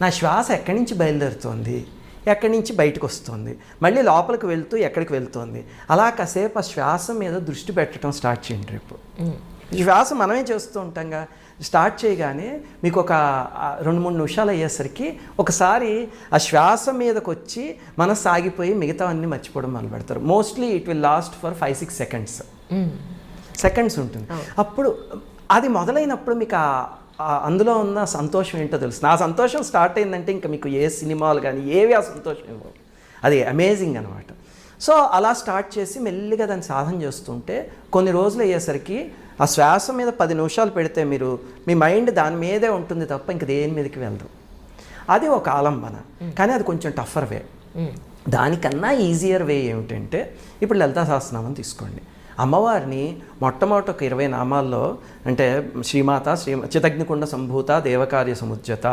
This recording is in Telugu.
నా శ్వాస ఎక్కడి నుంచి బయలుదేరుతోంది? ఎక్కడి నుంచి బయటకు వస్తుంది? మళ్ళీ లోపలికి వెళ్తూ ఎక్కడికి వెళ్తుంది? అలా కాసేపు ఆ శ్వాస మీద దృష్టి పెట్టడం స్టార్ట్ చేయండి రేపు. శ్వాస మనమే చేస్తూ ఉంటాంగా స్టార్ట్ చేయగానే మీకు ఒక రెండు మూడు నిమిషాలు అయ్యేసరికి ఒకసారి ఆ శ్వాస మీదకి వచ్చి మనసు సాగిపోయి మిగతా అన్ని మర్చిపోవడం మొదలు పెడతారు. Mostly it will last for five six seconds seconds ఉంటుంది. అప్పుడు అది మొదలైనప్పుడు మీకు అందులో ఉన్న సంతోషం ఏంటో తెలుసు. నా సంతోషం స్టార్ట్ అయిందంటే ఇంకా మీకు ఏ సినిమాలు కానీ ఏవి ఆ సంతోషం ఇవ్వవు. అది అమేజింగ్ అనమాట సో అలా స్టార్ట్ చేసి మెల్లిగా దాన్ని సాధన చేస్తుంటే కొన్ని రోజులు అయ్యేసరికి ఆ శ్వాస మీద పది నిమిషాలు పెడితే మీరు మీ మైండ్ దాని మీదే ఉంటుంది తప్ప ఇంక దేని మీదకి వెళ్ళదు. అది ఒక ఆలంబన. కానీ అది కొంచెం టఫర్ వే దానికన్నా ఈజియర్ వే ఏమిటంటే ఇప్పుడు లలితా సహస్రనామం తీసుకోండి. అమ్మవారిని మొట్టమొదటి ఒక ఇరవై నామాల్లో అంటే శ్రీమాత శ్రీ చితగ్నికుండ సంభూత దేవకార్య సముజ్జత